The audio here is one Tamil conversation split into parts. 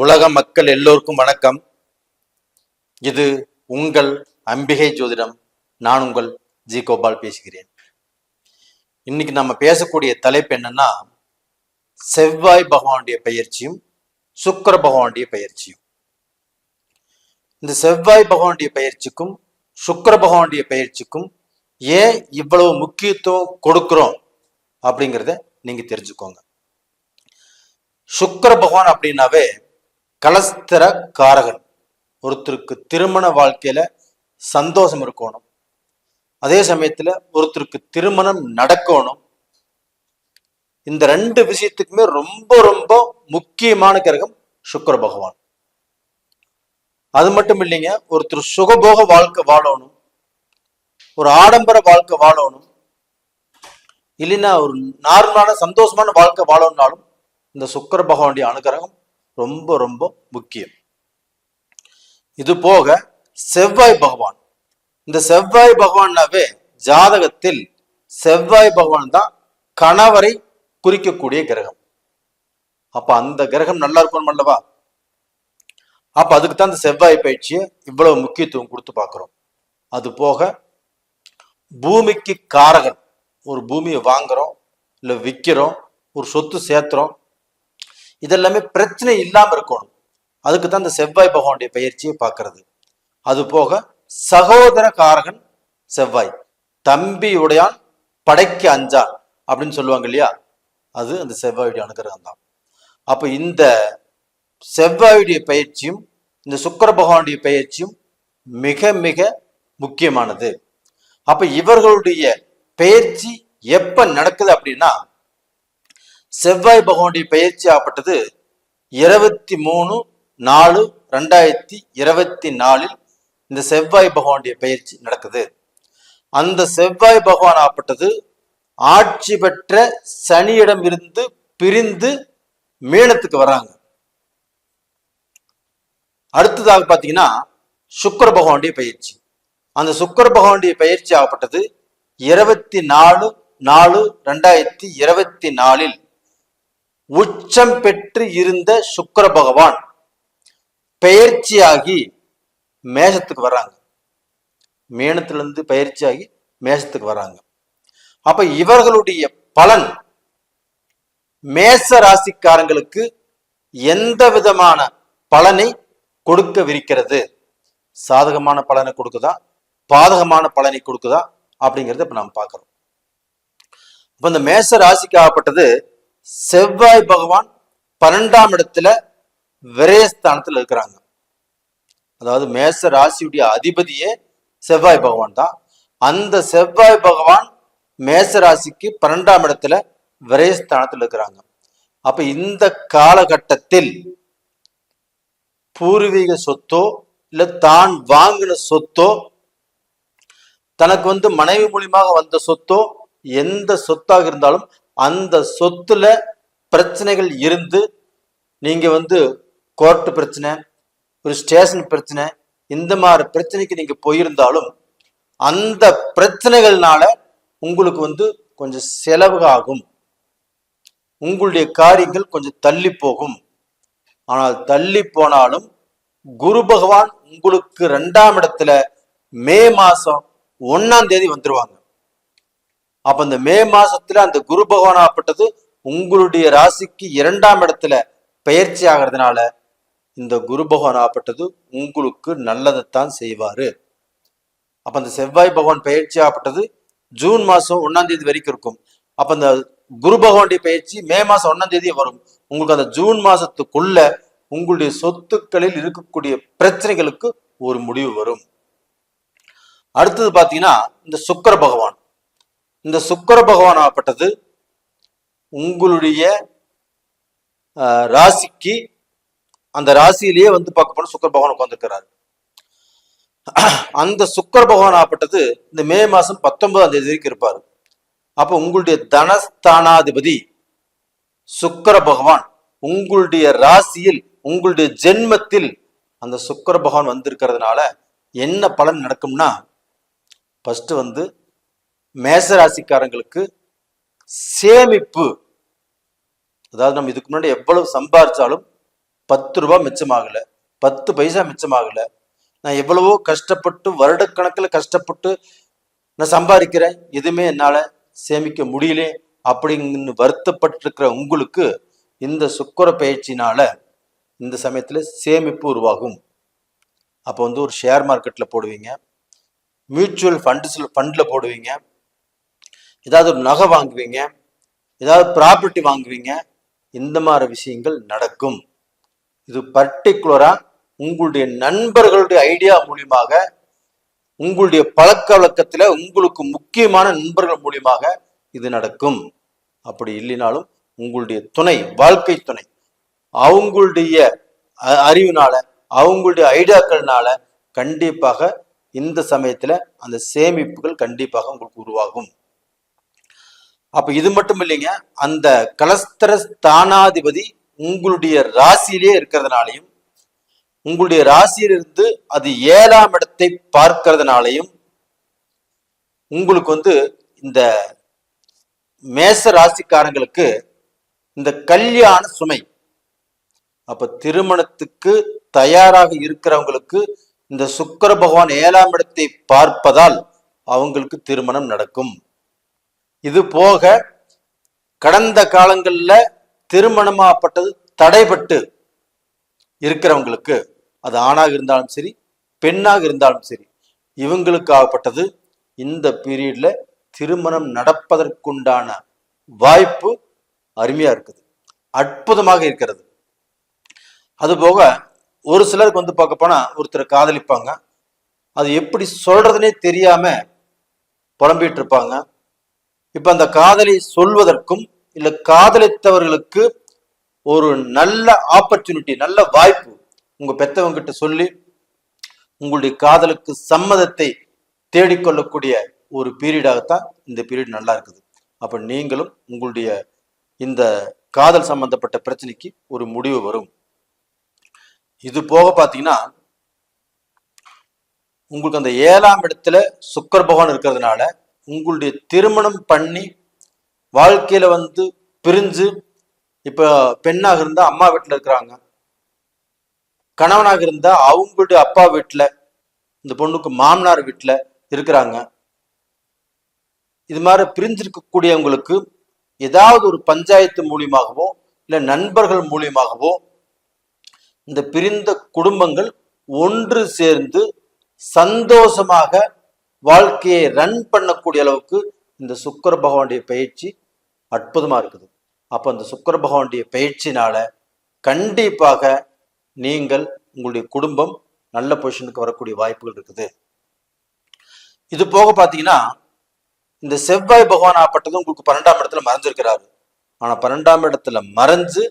உலக மக்கள் எல்லோருக்கும் வணக்கம். இது உங்கள் அம்பிகை ஜோதிடம். நான் உங்கள் ஜி கோபால் பேசுகிறேன். இன்னைக்கு நம்ம பேசக்கூடிய தலைப்பு என்னன்னா செவ்வாய் பகவானுடைய பயிற்சியும் சுக்கர பகவானுடைய பயிற்சியும். இந்த செவ்வாய் பகவானுடைய பயிற்சிக்கும் சுக்கிர பகவானுடைய பயிற்சிக்கும் ஏன் இவ்வளவு முக்கியத்துவம் கொடுக்கிறோம் அப்படிங்கிறத நீங்க தெரிஞ்சுக்கோங்க. சுக்கர பகவான் அப்படின்னாவே கலஸ்தர காரகன் ஒருத்தருக்கு திருமண வாழ்க்கையில சந்தோஷம் இருக்கணும். அதே சமயத்துல ஒருத்தருக்கு திருமணம் நடக்கணும். இந்த ரெண்டு விஷயத்துக்குமே ரொம்ப ரொம்ப முக்கியமான கிரகம் சுக்கர பகவான். அது மட்டும் இல்லைங்க ஒருத்தர் சுகபோக வாழ்க்கை வாழணும். ஒரு ஆடம்பர வாழ்க்கை வாழணும். இல்லைன்னா ஒரு நார்மலான சந்தோஷமான வாழ்க்கை வாழணும்னாலும் இந்த சுக்கிர பகவானுடைய அனுகிரகம் ரொம்ப ரொம்ப முக்கியம். இது போக செவ்வாய் பகவான். இந்த செவ்வாய் பகவான்னாவே ஜாதகத்தில் செவ்வாய் பகவான் தான் கணவரை குறிக்கக்கூடிய கிரகம். அப்ப அந்த கிரகம் நல்லா இருக்கணும் அல்லவா? அப்ப அதுக்கு தான் இந்த செவ்வாய் பயிற்சியை இவ்வளவு முக்கியத்துவம் கொடுத்து பார்க்கிறோம். அது போக பூமிக்கு காரகன் ஒரு பூமியை வாங்குறோம் இல்லை விற்கிறோம் ஒரு சொத்து சேர்த்துறோம் இதெல்லாமே பிரச்சனை இல்லாமல் இருக்கணும். அதுக்கு தான் இந்த செவ்வாய் பகவானுடைய பயிற்சியை பார்க்கறது. அது போக சகோதர காரகன் செவ்வாய் தம்பியுடையான் படைக்கு அஞ்சான் அப்படின்னு சொல்லுவாங்க இல்லையா? அது அந்த செவ்வாயுடைய அனுகிரகம் தான். அப்போ இந்த செவ்வாயுடைய பயிற்சியும் இந்த சுக்கர பகவானுடைய பயிற்சியும் மிக மிக முக்கியமானது. அப்ப இவர்களுடைய பயிற்சி எப்ப நடக்குது அப்படின்னா செவ்வாய் பகவானுடைய பயிற்சி ஆகப்பட்டது இருபத்தி மூணு நாலு ரெண்டாயிரத்தி இருபத்தி நாலில் இந்த செவ்வாய் பகவானுடைய பயிற்சி நடக்குது. அந்த செவ்வாய் பகவான் ஆப்பட்டது ஆட்சி பெற்ற சனியிடம் இருந்து பிரிந்து மீனத்துக்கு வர்றாங்க அடுத்ததாக பார்த்தீங்கன்னா சுக்கர பகவானுடைய பயிற்சி அந்த சுக்கர பகவானுடைய பயிற்சி ஆகப்பட்டது இருபத்தி நாலு நாலு ரெண்டாயிரத்தி இருபத்தி நாலில் உச்சம் பெற்று இருந்த சுக்கர பகவான் பெயர்ச்சியாகி மேஷத்துக்கு வர்றாங்க. மேனத்திலிருந்து பயிற்சியாகி மேஷத்துக்கு வர்றாங்க. அப்ப இவர்களுடைய பலன் மேச ராசிக்காரங்களுக்கு எந்த விதமான பலனை கொடுக்கவிருக்கிறது? சாதகமான பலனை கொடுக்குதா? பாதகமான பலனை கொடுக்குதா? அப்படிங்கிறத இப்ப நாம் பார்க்கிறோம். இப்ப இந்த மேச ராசிக்கு ஆகப்பட்டது செவ்வாய் பகவான் பன்னெண்டாம் இடத்துல விரயஸ்தானத்துல இருக்கிறாங்க. அதாவது மேச ராசியுடைய அதிபதியே செவ்வாய் பகவான் தான். அந்த செவ்வாய் பகவான் மேச ராசிக்கு பன்னெண்டாம் இடத்துல விரயஸ்தானத்தில் இருக்கிறாங்க. அப்ப இந்த காலகட்டத்தில் பூர்வீக சொத்தோ இல்ல தான் வாங்கின சொத்தோ தனக்கு வந்து மனைவி மூலியமாக வந்த சொத்தோ எந்த சொத்தாக இருந்தாலும் அந்த சொத்துல பிரச்சனைகள் இருந்து நீங்க வந்து கோர்ட்டு பிரச்சனை ஒரு ஸ்டேஷன் பிரச்சனை இந்த மாதிரி பிரச்சனைக்கு நீங்க போயிருந்தாலும் அந்த பிரச்சனைகள்னால உங்களுக்கு வந்து கொஞ்சம் செலவு ஆகும் உங்களுடைய காரியங்கள் கொஞ்சம் தள்ளி போகும். ஆனால் தள்ளி போனாலும் குரு பகவான் உங்களுக்கு ரெண்டாம் இடத்துல மே மாசம் ஒன்னாம் தேதி வந்துருவாங்க. அப்ப இந்த மே மாசத்துல அந்த குரு பகவானாப்பட்டது உங்களுடைய ராசிக்கு இரண்டாம் இடத்துல பயிற்சி ஆகிறதுனால இந்த குரு பகவான் ஆப்பட்டது உங்களுக்கு நல்லதைத்தான் செய்வாரு. அப்ப அந்த செவ்வாய் பகவான் பயிற்சி ஆப்பட்டது ஜூன் மாசம் ஒன்னாம் தேதி வரைக்கும் இருக்கும். அப்ப அந்த குரு பகவானுடைய பயிற்சி மே மாசம் ஒன்னாம் தேதி வரும். உங்களுக்கு அந்த ஜூன் மாசத்துக்குள்ள உங்களுடைய சொத்துக்களில் இருக்கக்கூடிய பிரச்சனைகளுக்கு ஒரு முடிவு வரும். அடுத்தது பாத்தீங்கன்னா இந்த சுக்கர பகவான். இந்த சுக்கர பகவான் ஆகப்பட்டது உங்களுடைய ராசிக்கு அந்த ராசியிலேயே வந்து பார்க்க போனால் சுக்கர பகவான் உட்கார்ந்துருக்கிறாரு. அந்த சுக்கர பகவான் ஆகப்பட்டது இந்த மே மாசம் பத்தொன்பதாம் தேதி வரைக்கும் இருப்பார். அப்ப உங்களுடைய தனஸ்தானாதிபதி சுக்கர பகவான் உங்களுடைய ராசியில் உங்களுடைய ஜென்மத்தில் அந்த சுக்கர பகவான் வந்திருக்கிறதுனால என்ன பலன் நடக்கும்னா ஃபஸ்ட்டு வந்து மேசராசிக்காரங்களுக்கு சேமிப்பு. அதாவது நம்ம இதுக்கு முன்னாடி எவ்வளவு சம்பாரிச்சாலும் பத்து ரூபாய் மிச்சமாகல பத்து பைசா மிச்சமாகல. நான் எவ்வளவோ கஷ்டப்பட்டு வருடக்கணக்கில் கஷ்டப்பட்டு நான் சம்பாதிக்கிறேன். எதுவுமே என்னால் சேமிக்க முடியல அப்படின்னு வருத்தப்பட்டிருக்கிற உங்களுக்கு இந்த சுக்கர பயிற்சினால இந்த சமயத்தில் சேமிப்பு உருவாகும். அப்போ வந்து ஒரு ஷேர் மார்க்கெட்டில் போடுவீங்க. மியூச்சுவல் ஃபண்ட்ஸில் ஃபண்டில் போடுவீங்க. ஏதாவது ஒரு நகை வாங்குவீங்க ஏதாவது ப்ராப்பர்ட்டி வாங்குவீங்க இந்த மாதிரி விஷயங்கள் நடக்கும். இது பர்டிகுலரா உங்களுடைய நண்பர்களுடைய ஐடியா மூலியமாக உங்களுடைய பழக்க வழக்கத்துல உங்களுக்கு முக்கியமான நண்பர்கள் மூலியமாக இது நடக்கும். அப்படி இல்லைனாலும் உங்களுடைய துணை வாழ்க்கை துணை அவங்களுடைய அ- அறிவினால அவங்களுடைய ஐடியாக்கள்னால கண்டிப்பாக இந்த சமயத்துல அந்த சேமிப்புகள் கண்டிப்பாக உங்களுக்கு உருவாகும். அப்ப இது மட்டும் இல்லைங்க அந்த கலஸ்தர ஸ்தானாதிபதி உங்களுடைய ராசியிலே இருக்கிறதுனாலையும் உங்களுடைய ராசியிலிருந்து அது ஏழாம் இடத்தை பார்க்கறதுனாலையும் உங்களுக்கு வந்து இந்த மேச ராசிக்காரங்களுக்கு இந்த கல்யாண சுமை அப்ப திருமணத்துக்கு தயாராக இருக்கிறவங்களுக்கு இந்த சுக்கர பகவான் ஏழாம் இடத்தை பார்ப்பதால் அவங்களுக்கு திருமணம் நடக்கும். இது போக கடந்த காலங்களில் திருமணமாகப்பட்டது தடைபட்டு இருக்கிறவங்களுக்கு அது ஆணாக இருந்தாலும் சரி பெண்ணாக இருந்தாலும் சரி இவங்களுக்கு ஆகப்பட்டது இந்த பீரியட்ல திருமணம் நடப்பதற்குண்டான வாய்ப்பு அருமையா இருக்குது. அற்புதமாக இருக்கிறது. அதுபோக ஒரு சிலருக்கு வந்து பார்க்க போனா ஒருத்தரை காதலிப்பாங்க. அது எப்படி சொல்றதுனே தெரியாம புலம்பிட்டு இருப்பாங்க. இப்ப அந்த காதலை சொல்வதற்கும் இல்ல காதலித்தவர்களுக்கு ஒரு நல்ல ஆப்பர்ச்சுனிட்டி நல்ல வாய்ப்பு உங்க பெத்தவங்க கிட்ட சொல்லி உங்களுடைய காதலுக்கு சம்மதத்தை தேடிக்கொள்ளக்கூடிய ஒரு பீரியடாகத்தான் இந்த பீரியட் நல்லா இருக்குது. அப்ப நீங்களும் உங்களுடைய இந்த காதல் சம்பந்தப்பட்ட பிரச்சனைக்கு ஒரு முடிவு வரும். இது போக பாத்தீங்கன்னா உங்களுக்கு அந்த ஏழாம் இடத்துல சுக்கர் பகவான் இருக்கிறதுனால உங்களுடைய திருமணம் பண்ணி வாழ்க்கையில வந்து பிரிஞ்சு இப்ப பெண்ணாக இருந்தா அம்மா வீட்டுல இருக்கிறாங்க. கணவனாக இருந்தா அவங்களுடைய அப்பா வீட்டுல இந்த பொண்ணுக்கு மாமனார் வீட்டுல இருக்கிறாங்க. இது மாதிரி பிரிஞ்சிருக்கக்கூடியவங்களுக்கு ஏதாவது ஒரு பஞ்சாயத்து மூலியமாகவோ இல்ல நண்பர்கள் மூலியமாகவோ இந்த பிரிந்த குடும்பங்கள் ஒன்று சேர்ந்து சந்தோஷமாக வாழ்க்கையை ரன் பண்ணக்கூடிய அளவுக்கு இந்த சுக்கர பகவானுடைய பயிற்சி அற்புதமா இருக்குது. அப்ப அந்த சுக்கிர பகவானுடைய பயிற்சினால கண்டிப்பாக நீங்கள் உங்களுடைய குடும்பம் நல்ல பொசிஷனுக்கு வரக்கூடிய வாய்ப்புகள் இருக்குது. இது போக பாத்தீங்கன்னா இந்த செவ்வாய் பகவான் ஆப்பட்டதும் உங்களுக்கு பன்னெண்டாம் இடத்துல மறைஞ்சிருக்கிறாரு. ஆனா பன்னெண்டாம் இடத்துல மறைஞ்சு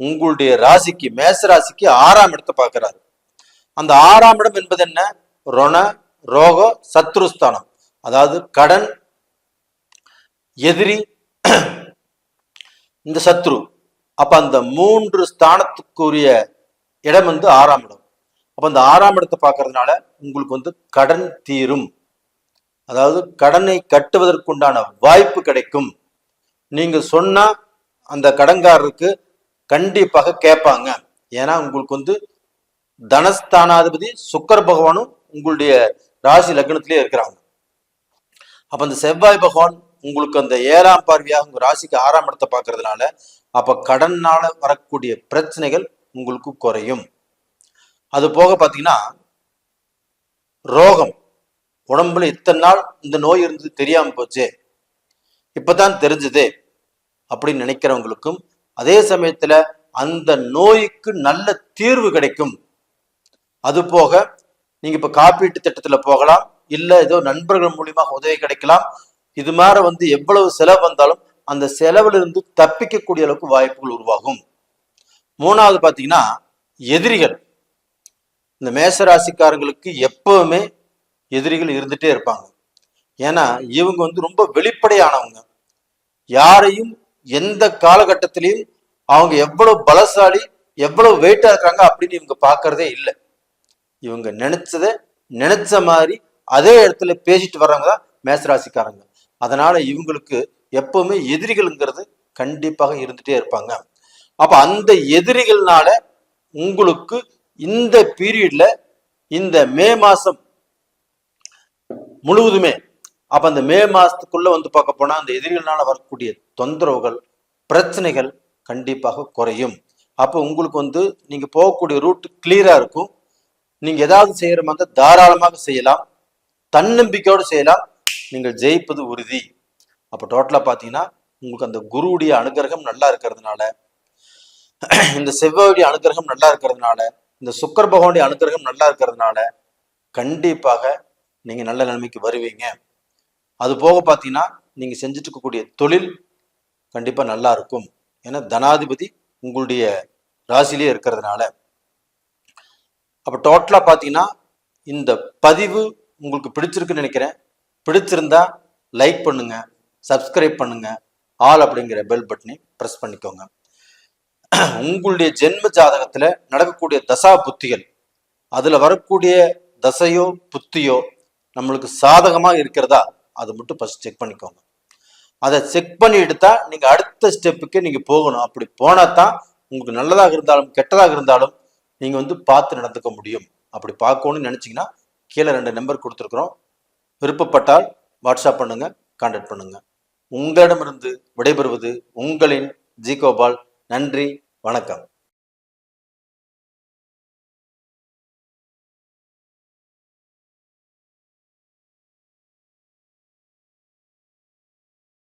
உங்களுடைய ராசிக்கு மேச ராசிக்கு ஆறாம் இடத்தை பார்க்கிறாரு. அந்த ஆறாம் இடம் என்பது என்ன? ரொண ரோக சத்ருஸ்தானம். அதாவது கடன் எதிரி இந்த சத்ரு. அப்ப அந்த மூன்று ஸ்தானத்துக்குரிய இடம் வந்து ஆறாம் இடம். அப்ப அந்த ஆறாம் இடத்தை பார்க்கறதுனால உங்களுக்கு வந்து கடன் தீரும். அதாவது கடனை கட்டுவதற்குண்டான வாய்ப்பு கிடைக்கும். நீங்க சொன்னா அந்த கடன்காரருக்கு கண்டிப்பாக கேட்பாங்க. ஏன்னா உங்களுக்கு வந்து தனஸ்தானாதிபதி சுக்கர பகவானும் உங்களுடைய ராசி லக்னத்திலே இருக்கிறாங்க. அப்ப இந்த செவ்வாய் பகவான் உங்களுக்கு அந்த ஏழாம் பார்வையாக உங்க ராசிக்கு ஆறாம் இடத்தை பார்க்கறதுனால அப்ப கடன்னால வரக்கூடிய பிரச்சனைகள் உங்களுக்கு குறையும். அது போக பாத்தீங்கன்னா ரோகம். உடம்புல இத்தனை நாள் இந்த நோய் இருந்தது தெரியாம போச்சே. இப்பதான் தெரிஞ்சது அப்படின்னு நினைக்கிறவங்களுக்கும் அதே சமயத்துல அந்த நோய்க்கு நல்ல தீர்வு கிடைக்கும். அது போக நீங்க இப்ப காப்பீட்டு திட்டத்துல போகலாம் இல்ல ஏதோ நண்பர்கள் மூலியமாக உதவி கிடைக்கலாம் இது மாதிரி வந்து எவ்வளவு செலவு வந்தாலும் அந்த செலவுல இருந்து தப்பிக்கக்கூடிய அளவுக்கு வாய்ப்புகள் உருவாகும். மூணாவது பாத்தீங்கன்னா எதிரிகள். இந்த மேசராசிக்காரங்களுக்கு எப்பவுமே எதிரிகள் இருந்துட்டே இருப்பாங்க. ஏன்னா இவங்க வந்து ரொம்ப வெளிப்படையானவங்க. யாரையும் எந்த காலகட்டத்திலையும் அவங்க எவ்வளவு பலசாலி எவ்வளவு வெயிட்டா இருக்காங்க அப்படின்னு இவங்க பார்க்கறதே இல்லை. இவங்க நினைச்சத நினைச்ச மாதிரி அதே இடத்துல பேசிட்டு வர்றவங்க தான் மேசராசிக்காரங்க. அதனால இவங்களுக்கு எப்பவுமே எதிரிகள்ங்கிறது கண்டிப்பாக இருந்துட்டே இருப்பாங்க. அப்ப அந்த எதிரிகள்னால உங்களுக்கு இந்த பீரியட்ல இந்த மே மாசம் முழுவதுமே அப்ப அந்த மே மாசத்துக்குள்ள வந்து பார்க்க போனா அந்த எதிரிகள்னால வரக்கூடிய தொந்தரவுகள் பிரச்சனைகள் கண்டிப்பாக குறையும். அப்போ உங்களுக்கு வந்து நீங்க போகக்கூடிய ரூட் கிளியரா இருக்கும். நீங்க ஏதாவது செய்யற மாதிரி தாராளமாக செய்யலாம். தன்னம்பிக்கையோடு செய்யலாம். நீங்கள் ஜெயிப்பது உறுதி. அப்போ டோட்டலாக பார்த்தீங்கன்னா உங்களுக்கு அந்த குருவுடைய அனுகிரகம் நல்லா இருக்கிறதுனால இந்த செவ்வாயுடைய அனுகிரகம் நல்லா இருக்கிறதுனால இந்த சுக்கர பகவானுடைய அனுகிரகம் நல்லா இருக்கிறதுனால கண்டிப்பாக நீங்கள் நல்ல நிலைமைக்கு வருவீங்க. அது போக பார்த்தீங்கன்னா நீங்கள் செஞ்சுட்டு இருக்கக்கூடிய தொழில் கண்டிப்பாக நல்லா இருக்கும். ஏன்னா தனாதிபதி உங்களுடைய ராசிலேயே இருக்கிறதுனால. அப்போ டோட்டலாக பார்த்தீங்கன்னா இந்த பதிவு உங்களுக்கு பிடிச்சிருக்குன்னு நினைக்கிறேன். பிடிச்சிருந்தா லைக் பண்ணுங்க சப்ஸ்கிரைப் பண்ணுங்க ஆல் அப்படிங்கிற பெல் பட்டனை ப்ரெஸ் பண்ணிக்கோங்க. உங்களுடைய ஜென்ம ஜாதகத்தில் நடக்கக்கூடிய தசா புத்திகள் அதில் வரக்கூடிய தசையோ புத்தியோ நம்மளுக்கு சாதகமாக இருக்கிறதா அதை மட்டும் ஃபஸ்ட் செக் பண்ணிக்கோங்க. அதை செக் பண்ணி எடுத்தால் நீங்கள் அடுத்த ஸ்டெப்புக்கு நீங்கள் போகணும். அப்படி போனால் தான் உங்களுக்கு நல்லதாக இருந்தாலும் கெட்டதாக இருந்தாலும் நீங்கள் வந்து பார்த்து நடந்துக்க முடியும். அப்படி பார்க்கணும்னு நினச்சிங்கன்னா கீழே ரெண்டு நம்பர் கொடுத்துருக்குறோம். விருப்பப்பட்டால் வாட்ஸ்அப் பண்ணுங்கள் கான்டாக்ட் பண்ணுங்கள் உங்களிடமிருந்து விடைபெறுவது உங்களின் ஜி கோபால் நன்றி வணக்கம்.